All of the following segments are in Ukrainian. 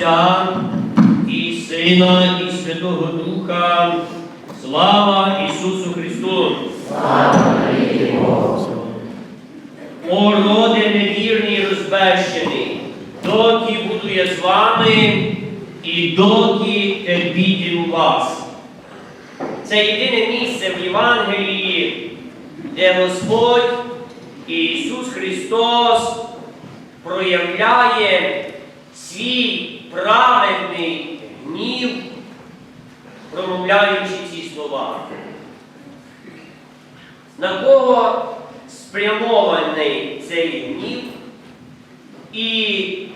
Отця і Сина, і Святого Духа. Слава Ісусу Христу! О роде невірний і розбещений, доки буду я з вами і доки терпітиму вас. Це єдине місце в Євангелії, де Господь Ісус Христос проявляє свій праведний гнів, промовляючи ці слова. На кого спрямований цей гнів і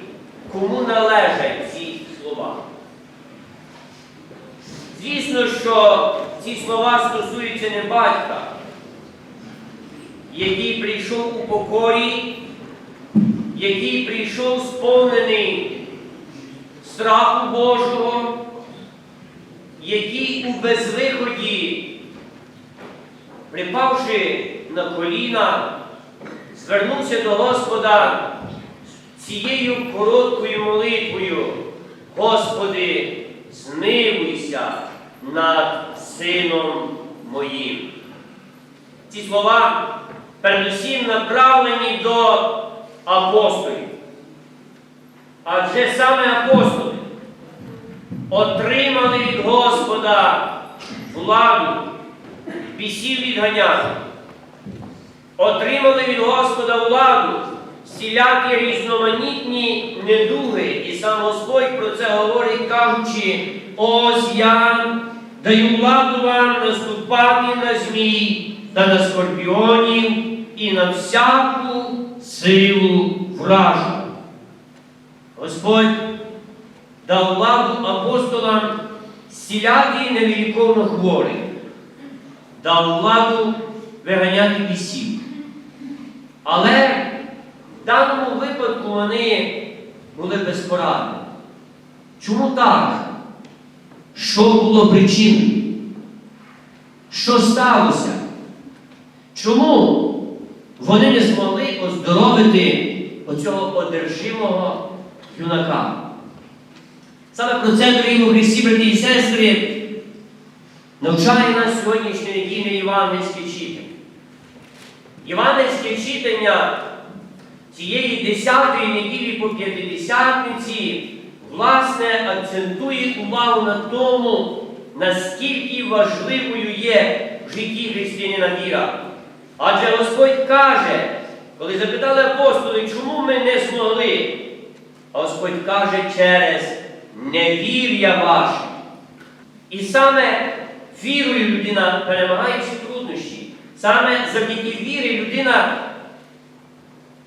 кому належать ці слова? Звісно, що ці слова стосуються не батька, який прийшов у покорі, який прийшов сповнений страху Божого, який у безвиході, припавши на коліна, звернувся до Господа цією короткою молитвою. Господи, змилуйся над сином моїм. Ці слова передусім направлені до апостолів. Адже саме апостоли отримали від Господа владу, бісів відганяти, отримали від Господа владу всілякі різноманітні недуги. І сам Господь про це говорить, кажучи, ось я даю владу вам наступати на змій та на скорпіонів і на всяку силу вражу. Господь дав владу апостолам зціляти невіліковно хворих, дав владу виганяти бісів. Але в даному випадку вони були безпорадні. Чому так? Що було причиною? Що сталося? Чому вони не змогли оздоровити оцього одержимого юнака? Саме про це, дорогі Христі, брати і сестри, навчає нас сьогоднішнє недільне євангельське читання. Євангельське читання цієї десятої неділі по п'ятидесятниці, власне, акцентує увагу на тому, наскільки важливою є в житті християнина віра. Адже Господь каже, коли запитали апостоли, чому ми не змогли, а Господь каже через невір'я ваше. І саме вірою людина перемагає всі труднощі. Саме завдяки вірі людина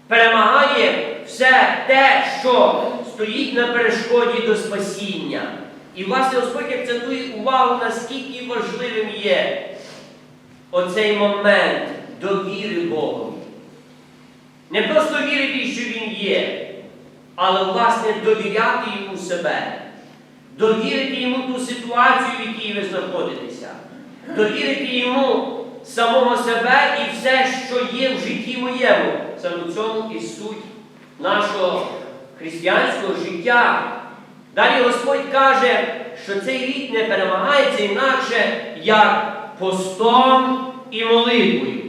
перемагає все те, що стоїть на перешкоді до спасіння. І, власне, Господь акцентує увагу, наскільки важливим є оцей момент довіри Богу. Не просто вірити, що Він є, але, власне, довіряти йому себе, довірити йому ту ситуацію, в якій ви знаходитеся, довірити йому самого себе і все, що є в житті моєму. Саме в цьому і суть нашого християнського життя. Далі Господь каже, що цей рік не перемагається інакше, як постом і молитвою.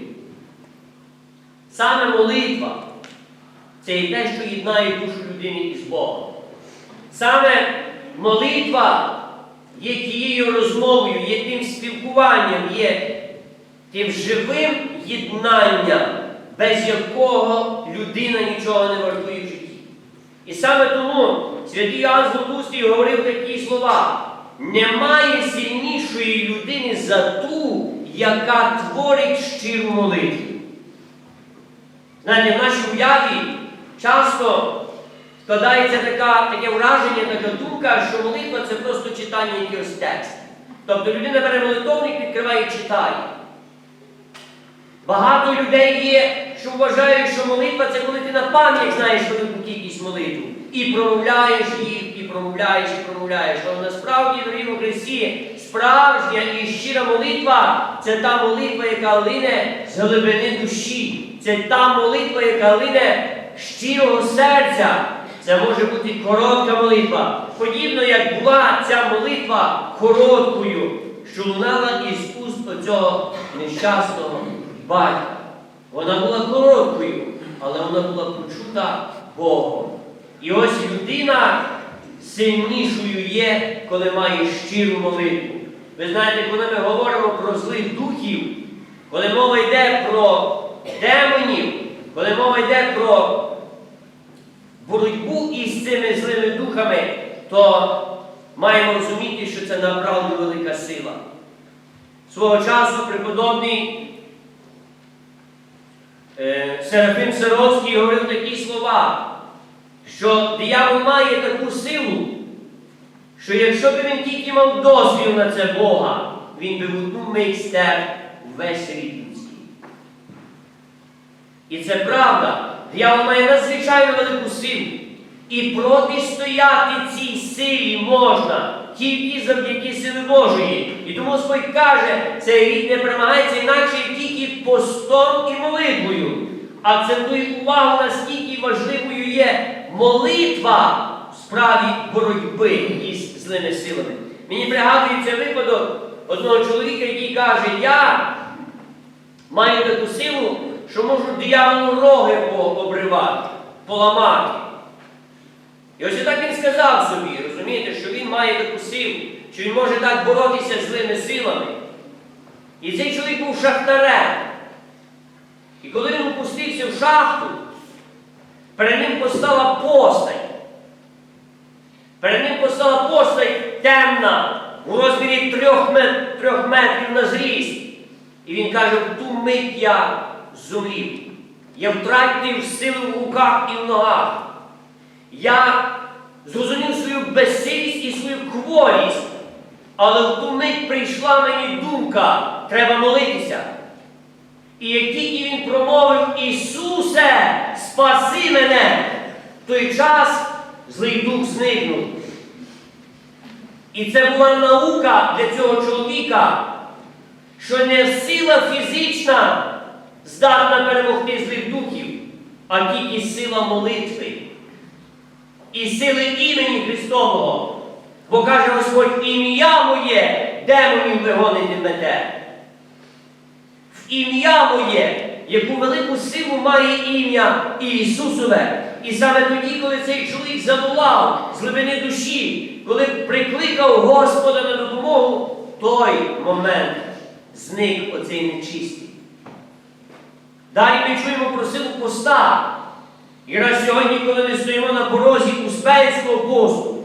Саме молитва це і те, що єднає душу людини із Богом. Саме молитва є тією розмовою, є тим спілкуванням, є тим живим єднанням, без якого людина нічого не вартує в житті. І саме тому святий Іоанн Златустий говорив такі слова. Немає сильнішої людини за ту, яка творить щиру молитву. Знаєте, в нашій уяві часто складається така, таке враження, така думка, що молитва це просто читання якогось тексту. Тобто людина бере молитовник, відкриває і читає. Багато людей є, що вважають, що молитва це коли ти на пам'ять знаєш велику кількість молитв. І промовляєш їх, і промовляєш, і промовляєш. Але насправді, дорогі у Христі, справжня і щира молитва це та молитва, яка лине з глибини душі. Це та молитва, яка лине щирого серця. Це може бути коротка молитва. Подібно як була ця молитва короткою, що лунала із уст оцього нещасного батька. Вона була короткою, але вона була почута Богом. І ось людина сильнішою є, коли має щиру молитву. Ви знаєте, коли ми говоримо про злих духів, коли мова йде про демонів, коли мова йде про боротьбу із цими злими духами, то маємо розуміти, що це направду велика сила. Свого часу преподобний е, Серафим Саровський говорив такі слова, що диявол має таку силу, що якщо б він тільки мав дозвіл на це Бога, він би в одну мить стер весь рід людський. І це правда. Диявол має надзвичайно велику силу. І протистояти цій силі можна тільки завдяки сили Божої. І тому Господь каже, цей рід не перемагається інакше тільки постом і молитвою. Акцентує увагу, наскільки важливою є молитва в справі боротьби із злими силами. Мені пригадується випадок одного чоловіка, який каже, я маю таку силу, що можу дияволу роги пообривати, поламати. І ось так він сказав собі, розумієте, що він має таку силу, що він може так боротися з злими силами. І цей чоловік був шахтарем. І коли він опустився в шахту, перед ним постала постать. Перед ним постала постать темна, у розмірі трьох метрів на зріст. І він каже, в ту мить я зумрів. Я втратив силу в руках і в ногах. Я зрозумів свою безсилість і свою кворість, але в ту мить прийшла мені думка, треба молитися. І як тільки він промовив Ісусе, спаси мене, в той час злий дух зникнув. І це була наука для цього чоловіка, що не сила фізична здатна перемогти злих духів, а тільки сила молитви і сили імені Христового. Бо каже Господь, ім'я моє демонів вигонитимете. В ім'я моє, яку велику силу має ім'я Ісусове. І саме тоді, коли цей чоловік заволав з глибини душі, коли прикликав Господа на допомогу, той момент зник оцей нечистий. Далі ми чуємо про силу поста. І раз сьогодні, коли ми стоїмо на порозі Успенського посту,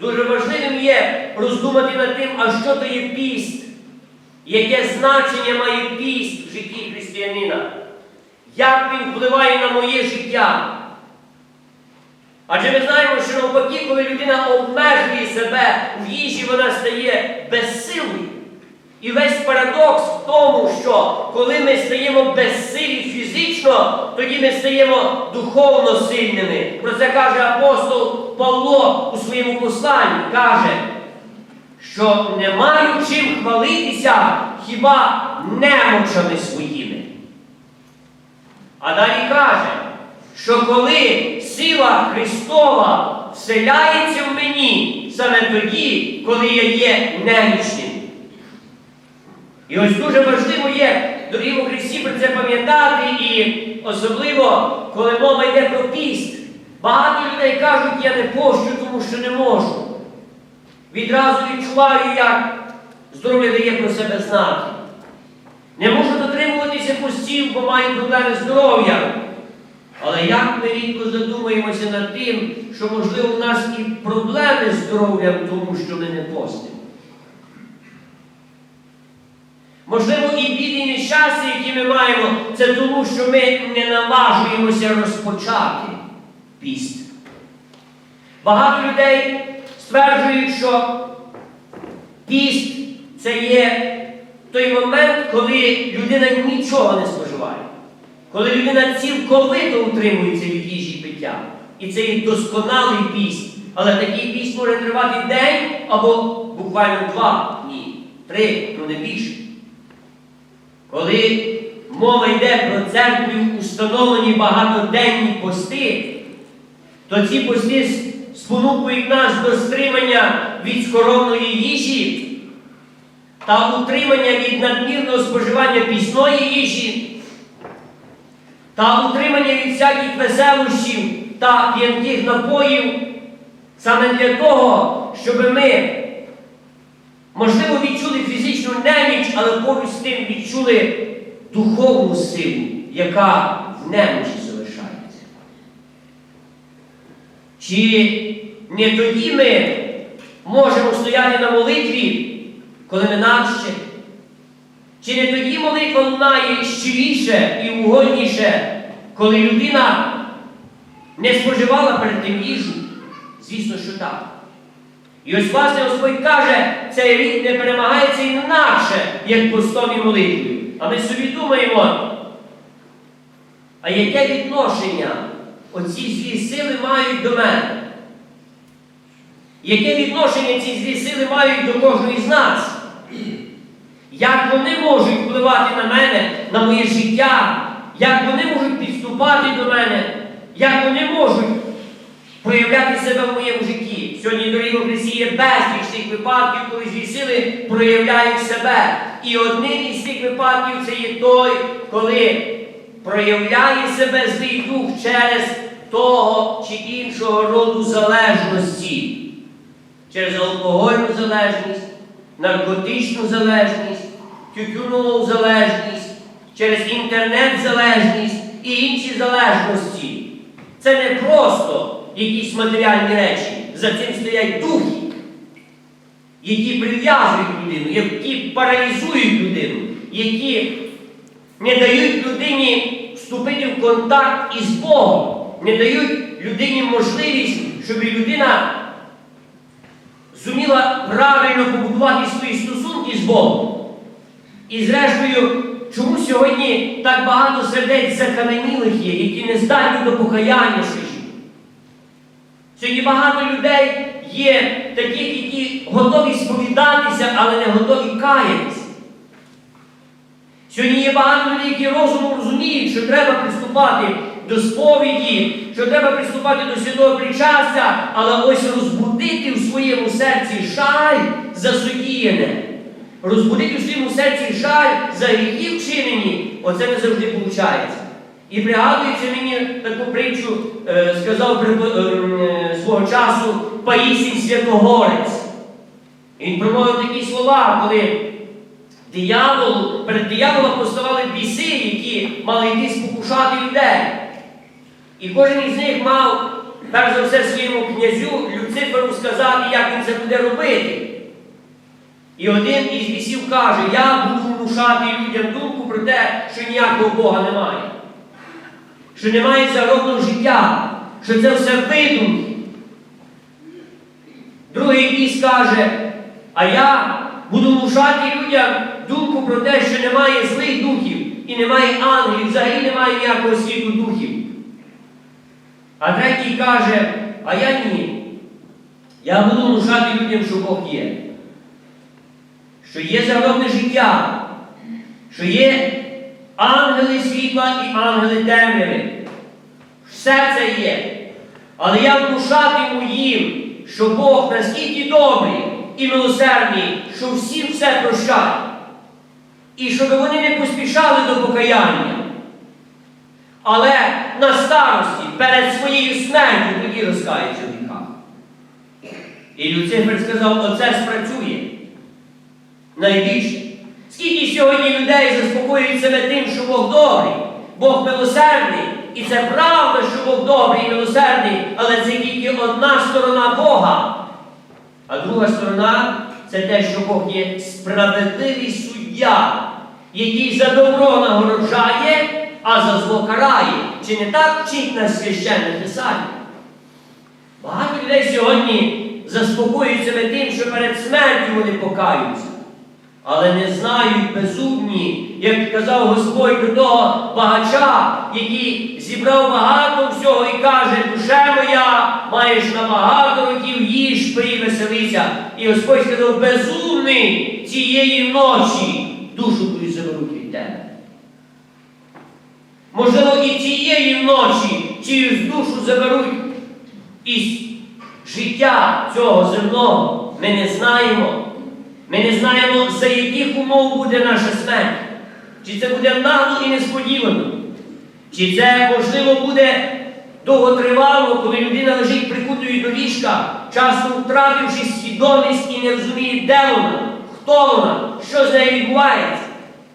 дуже важливим є роздумати над тим, а що то є піст, яке значення має піст в житті християнина, як він впливає на моє життя. Адже ми знаємо, що навпаки, коли людина обмежує себе в їжі, вона стає безсилою. І весь парадокс в тому, що коли ми стаємо безсилі фізично, тоді ми стаємо духовно сильними. Про це каже апостол Павло у своєму посланні. Каже, що не маю чим хвалитися хіба немочами своїми. А далі каже, що коли сила Христова вселяється в мені саме тоді, коли я є немічним. І ось дуже важливо є, дорогі у Христі, про це пам'ятати, і особливо, коли мова йде про піст. Багато людей кажуть, я не пощу, тому що не можу. Відразу відчуваю, як здоров'я дає про себе знати. Не можу дотримуватися постів, бо маю проблеми з здоров'ям. Але як ми рідко задумаємося над тим, що, можливо, у нас і проблеми з здоров'ям, тому що ми не постимо. Можливо, і біди і які ми маємо, це тому, що ми не наважуємося розпочати піст. Багато людей стверджують, що піст це є той момент, коли людина нічого не споживає, коли людина цілковито утримується від їжі і пиття. І це є досконалий піст. Але такий піст може тривати день або буквально два дні, три, ну не більше. Коли мова йде про церкві установлені багатоденні пости, то ці пости спонукують нас до стримання від скоромної їжі та утримання від надмірного споживання пісної їжі та утримання від всяких веселощів та п'янких напоїв саме для того, щоб ми, можливо, відчули фізичну неміч, але поруч з тим відчули духовну силу, яка в немочі залишається. Чи не тоді ми можемо стояти на молитві, коли не наче? Чи не тоді молитва лунає щиріше і угодніше, коли людина не споживала перед тим їжу? Звісно, що так. І ось власне Господь каже, цей рік не перемагається інакше, як постом і молитвою. А ми собі думаємо, а яке відношення оці злі сили мають до мене? Яке відношення ці злі сили мають до кожного з нас? Як вони можуть впливати на мене, на моє життя? Як вони можуть підступати до мене? Як вони можуть проявляти себе в моєму житті? Сьогодні, дорогі у Христі, є безліч тих випадків, коли злі сили проявляють себе. І одним із цих випадків це є той, коли проявляє себе злий дух через того чи іншого роду залежності. Через алкогольну залежність, наркотичну залежність, тютюнову залежність, через інтернет-залежність і інші залежності. Це не просто якісь матеріальні речі. За цим стоять духи, які прив'язують людину, які паралізують людину, які не дають людині вступити в контакт із Богом, не дають людині можливість, щоб людина зуміла правильно побудувати свої стосунки з Богом. І зрештою, чому сьогодні так багато сердець закаменілих є, які не здатні до покаяння? Сьогодні багато людей є таких, які готові сповідатися, але не готові каятися. Сьогодні є багато людей, які розумом розуміють, що треба приступати до сповіді, що треба приступати до святого причастя, але ось розбудити в своєму серці жаль за судіяне, розбудити в своєму серці жаль за гріхи вчинені, оце не завжди виходить. І пригадується мені таку притчу, е, сказав е, свого часу Паїсій Святогорець. Він промовив такі слова, коли диявол, перед дияволом поставали біси, які мали йти спокушати людей. І кожен із них мав, перш за все, своєму князю Люциферу сказати, як він це буде робити. І один із бісів каже, я буду внушати людям думку про те, що ніякого Бога немає, що немає загробного життя, що це все видумки. Другий біс каже, а я буду внушати людям думку про те, що немає злих духів і немає ангелів, взагалі немає ніякого світу духів. А третій каже, а я ні. Я буду внушати людям, що Бог є. Що є загробне життя, що є ангели світла і ангели темряви. Все це є. Але я внушатиму їм, що Бог наскільки добрий і милосердний, що всім все прощає. І щоб вони не поспішали до покаяння. Але на старості, перед своєю смертю, тоді в гріхах. І Люцифер сказав, оце спрацює. Найбільше. Скільки сьогодні людей заспокоюють себе тим, що Бог добрий, Бог милосердний. І це правда, що Бог добрий і милосердний, але це тільки одна сторона Бога. А друга сторона це те, що Бог є справедливий суддя, який за добро нагороджає, а за зло карає. Чи не так вчить нас священне писання? Багато людей сьогодні заспокоюють себе тим, що перед смертю вони покаються, але не знають безумні, як казав Господь до того багача, який зібрав багато всього і каже, душе моя, маєш на багато років їж, пий, веселися. І Господь сказав, безумний цієї ночі душу твою заберуть від тебе. Можливо, і цієї ночі чиюсь душу заберуть із життя цього земного ми не знаємо. Ми не знаємо, за яких умов буде наша смерть. Чи це буде нагло і несподівано, чи це, можливо, буде довготривало, коли людина лежить прикутою до ліжка, часом втративши свідомість і не розуміє, де вона, хто вона, що з нею відбувається.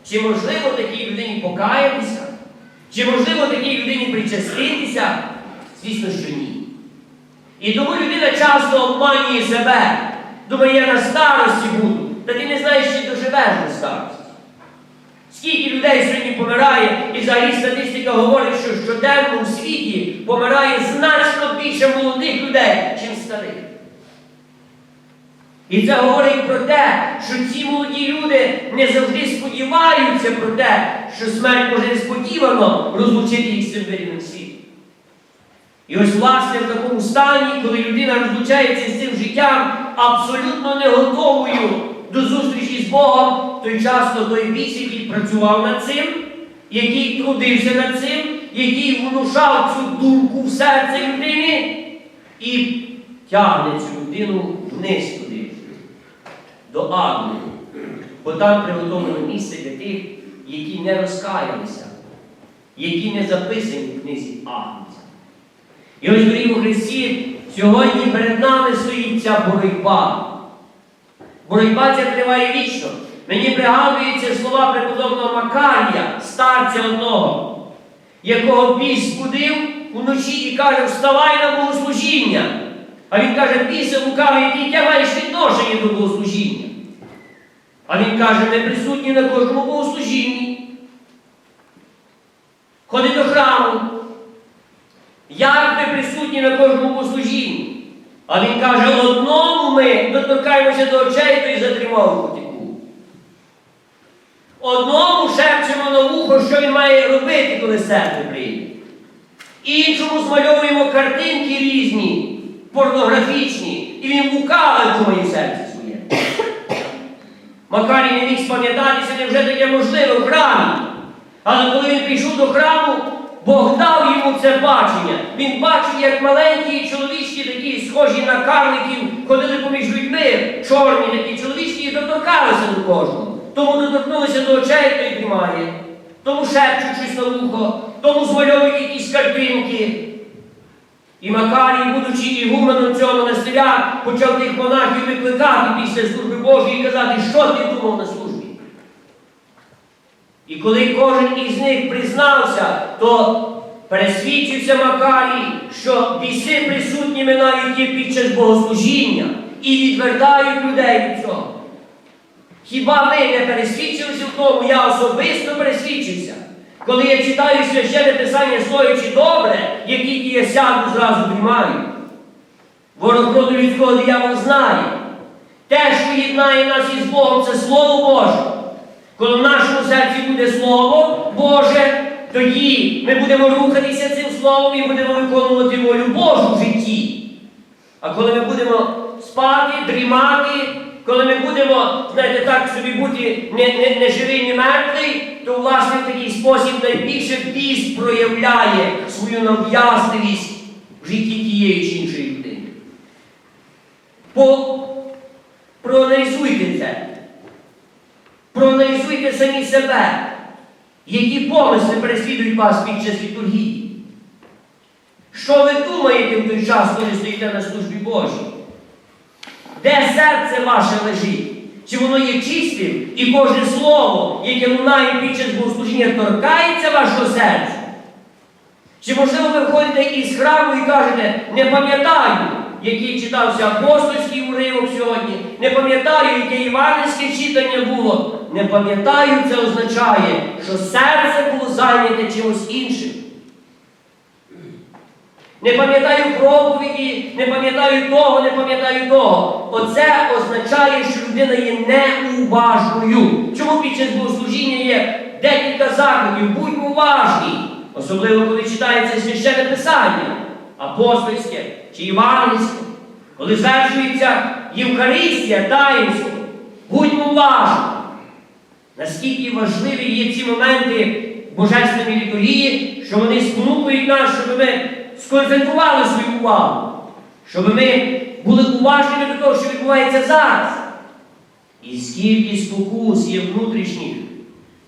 Чи можливо такій людині покаятися? Чи можливо такій людині причаститися? Звісно, що ні. І тому людина часто обманює себе. Думає, я на старості буду. Та ти не знаєш, чи доживеш до старості. Скільки людей сьогодні помирає, і взагалі статистика говорить, що щоденно у світі помирає значно більше молодих людей, чим старих. І це говорить про те, що ці молоді люди не завжди сподіваються про те, що смерть може несподівано розлучити їх з цим вирівним світом. І ось, власне, в такому стані, коли людина розлучається з цим життям, абсолютно не готовою до зустрічі з Богом, той часто той біс, який працював над цим, який трудився над цим, який внушав цю думку в серце людини і тягне цю людину вниз туди, до аду. Бо там приготовлено місце для тих, які не розкаялися, які не записані в книзі Агнця. І ось, дорогі Христі, сьогодні перед нами стоїть ця боротьба. Боротьба ця триває вічно. Мені пригадуються слова преподобного Макарія, старця одного, якого біс збудив уночі і каже, вставай на богослужіння. А він каже, бісе лукавий, який ти маєш відношення до богослужіння. А він каже, ми присутні на кожному богослужінні. Ходи до храму. Як ми присутні на кожному богослужінні? А він каже, одному ми доторкаємося до очей, то й затрімав потіку. Одному шепчемо на вухо, що він має робити, коли серце прийде. Іншому змальовуємо картинки різні, порнографічні, і він лукаве думає в серці своє. Макарій не міг спам'ятатися, невже таке можливо в храмі. Але коли він прийшов до храму, Бог дав йому це бачення. Він бачив, як маленькі чоловічки, такі схожі на карликів, ходили поміж людьми, чорні такі чоловічки, і доторкалися до кожного. Тому доторкнулися до очей, то й тримає. Тому шепчуть щось на вухо, тому змальовують якісь картинки. І Макарій, будучи ігуменом цього монастиря, почав тих монахів викликати після служби Божої і казати, що ти думав на службі. І коли кожен із них признався, то пересвідчився Макарій, що біси присутніми навіть є під час богослужіння і відвертають людей від цього. Хіба ви не пересвідчилися в тому? Я особисто пересвідчився. Коли я читаю священне писання стоячи добре, як тільки я сяду, зразу дрімаю. Ворог роду людського диявол знає. Те, що єднає нас із Богом, це Слово Боже. Коли в нашому серці буде Слово Боже, тоді ми будемо рухатися цим Словом і будемо виконувати волю Божу в житті. А коли ми будемо спати, дрімати, коли ми будемо, знаєте, так собі бути не, не, не живий, не мертвий, то власне в такий спосіб найбільше біс проявляє свою нав'язливість в житті тієї чи іншої людини. Проаналізуйте це. Проаналізуйте самі себе, які помисли переслідують вас під час літургії. Що ви думаєте в той час, коли стоїте на службі Божій? Де серце ваше лежить? Чи воно є чистим і кожне слово, яке лунає під час богослужіння, торкається вашого серця? Чи можливо ви входите із храму і кажете, не пам'ятаю, який читався апостольський уривок сьогодні, не пам'ятаю, яке іванівське читання було. Не пам'ятаю, це означає, що серце було зайняте чимось іншим. Не пам'ятаю проповіді, не пам'ятаю того, не пам'ятаю того. Оце означає, що людина є неуважною. Чому під час богослужіння є декілька закликів? Будьмо уважні, особливо коли читається священне писання, апостольське чи євангельське, коли звершується Євхаристія, таїнство. Будьмо уважні. Наскільки важливі є ці моменти Божественної літургії, що вони спонукують нас, щоб ми сконцентрували свою увагу. щоб ми були уважними до того, що відбувається зараз. І скільки спокус є внутрішніх,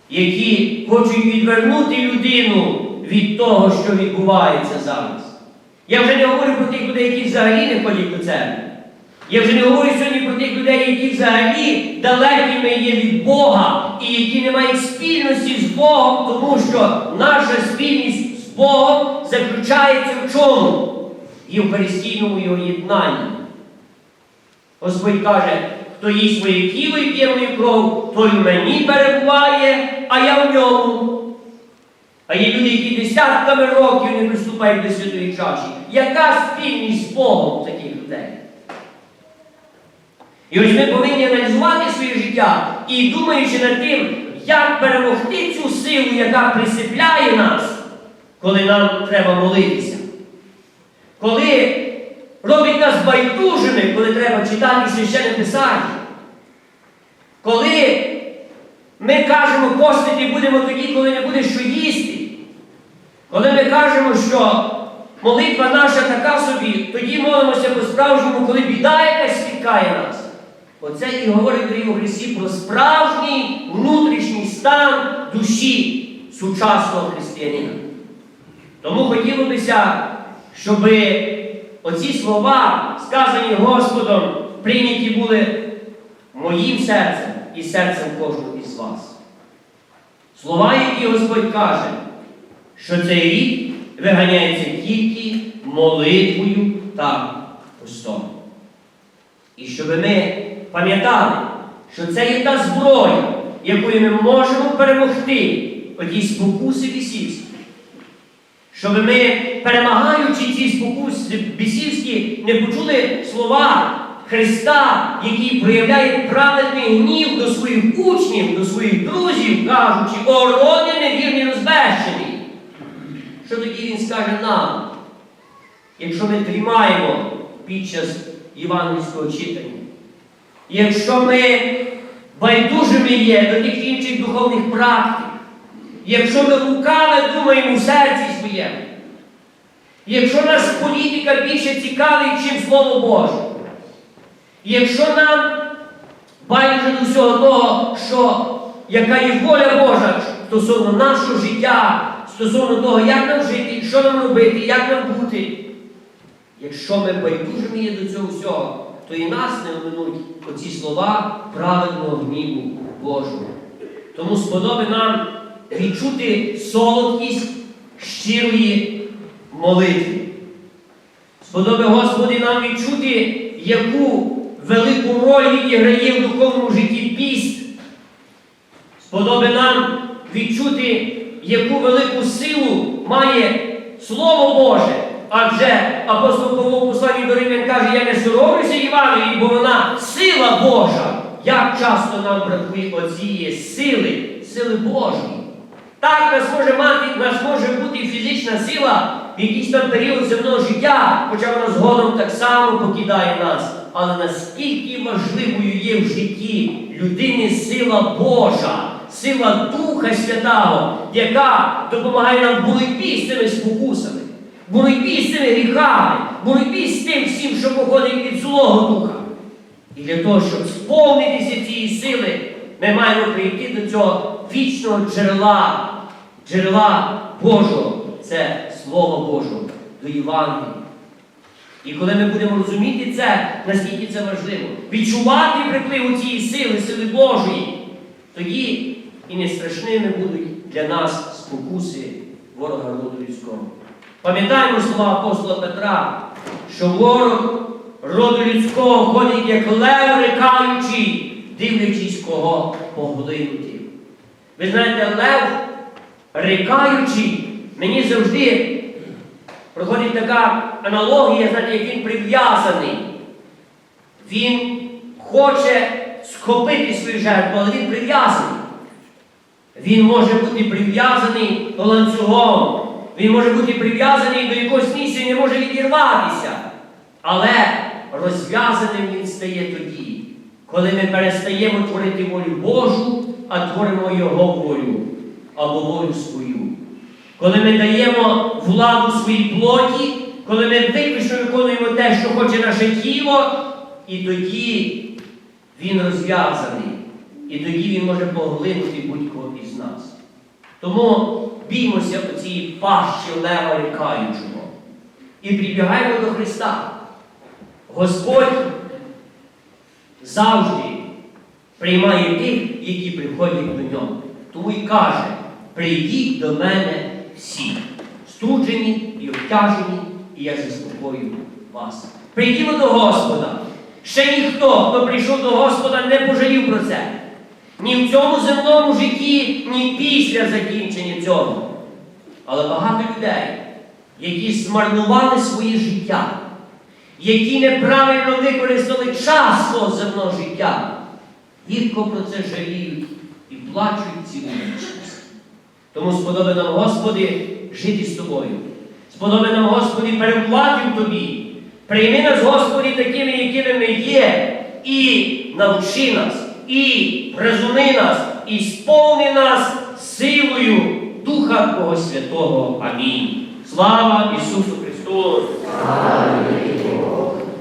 які хочуть відвернути людину від того, що відбувається зараз. Я вже не говорю про тих людей, які взагалі не ходять до церкви. Я вже не говорю сьогодні про тих людей, які взагалі далекими є від Бога і які не мають спільності з Богом, тому що наша спільність з Богом заключається в чому? Євхаристійному його єднанні. Господь каже, хто їсть своє тіло і п'є мою кров, той в мені перебуває, а я в ньому. А є люди, які десятками років не приступають до святої чаші. Яка спільність з Богом таких людей? І ось ми повинні аналізувати своє життя і думаючи над тим, як перемогти цю силу, яка присипляє нас, коли нам треба молитися. Коли робить нас байдужими, коли треба читати священне писання. Коли ми кажемо, постити будемо тоді, коли не буде що їсти. Коли ми кажемо, що молитва наша така собі, тоді молимося по-справжньому, коли біда якась спіткає нас. Оце і говорить дорогі у Христі про справжній внутрішній стан душі сучасного християнина. Тому хотілося, щоб оці слова, сказані Господом, прийняті були моїм серцем і серцем кожного із вас. Слова, які Господь каже, що цей рік виганяється тільки молитвою та постом. І щоб ми пам'ятали, що це є та зброя, якою ми можемо перемогти оті спокуси бісівські. Щоб ми, перемагаючи ці спокуси бісівські, не почули слова Христа, який проявляє праведний гнів до своїх учнів, до своїх друзів, кажучи, о роди невірні розбещені. Що тоді він скаже нам, якщо ми тримаємо під час євангельського читання? Якщо ми байдужими є до тих інших духовних практик, якщо ми лукаве думаємо в серці своєму, якщо наша політика більше цікавить, чим Слово Боже, якщо нам байдуже до всього того, що яка є воля Божа стосовно нашого життя, стосовно того, як нам жити, що нам робити, як нам бути, якщо ми байдужими є до цього всього, то і нас не оминуть оці слова праведного гніву Божого. Тому сподоби нам відчути солодкість щирої молитви. Сподоби Господи нам відчути, яку велику роль відіграє в духовному житті піст. Сподоби нам відчути, яку велику силу має Слово Боже. Адже апостол Павло у до Римлян каже, я не соромлюся Євангелії, бо вона сила Божа. Як часто нам бракує оцієї сили, сили Божої. Так нас може мати, нас може бути фізична сила в якийсь там період земного життя, хоча вона згодом так само покидає нас. Але наскільки важливою є в житті людини сила Божа, сила Духа Святого, яка допомагає нам в боротьбі з цими спокусами, боротьбі з цими гріхами, боротьбі з тим всім, що походить від злого духа. І для того, щоб сповнитися цієї сили, ми маємо прийти до цього вічного джерела, джерела Божого, це Слово Божого, до Євангелія. І коли ми будемо розуміти це, наскільки це важливо, відчувати приплив цієї сили, сили Божої, тоді і не страшними будуть для нас спокуси ворога роду людського. Пам'ятаємо слова апостола Петра, що ворог роду людського ходить, як лев рикаючий, дивлячись, кого поглинути. Ви знаєте, лев, рикаючий, мені завжди проходить така аналогія, знаєте, як він прив'язаний. Він хоче схопити свою жертву, але він прив'язаний. Він може бути прив'язаний ланцюгом. Він може бути прив'язаний до якогось місця і не може відірватися. Але розв'язаним він стає тоді, коли ми перестаємо творити волю Божу, а творимо Його волю або волю свою. Коли ми даємо владу своїй плоті, коли ми виключно виконуємо те, що хоче наше тіло, і тоді він розв'язаний. І тоді він може поглинути будь-кого із нас. Тому біймося оцієї пащі лева лякаючого і прибігаємо до Христа. Господь завжди приймає тих, які приходять до нього. Тому й каже: прийдіть до мене всі, струджені і обтяжені, і я заспокою вас. Прийдімо до Господа. Ще ніхто, хто прийшов до Господа, не пожалів про це. Ні в цьому земному житті, ні після закінчення цього. Але багато людей, які змарнували своє життя, які неправильно використали час свого земного життя, гірко про це жаліють і плачуть цілу вічність. Тому сподоби нам, Господи, жити з тобою. Сподоби нам, Господи, в тобі. Прийми нас, Господи, такими, якими ми є, і навчи нас, і призуни нас, і сповни нас силою Духа Твого Святого. Амінь. Слава Ісусу Христу!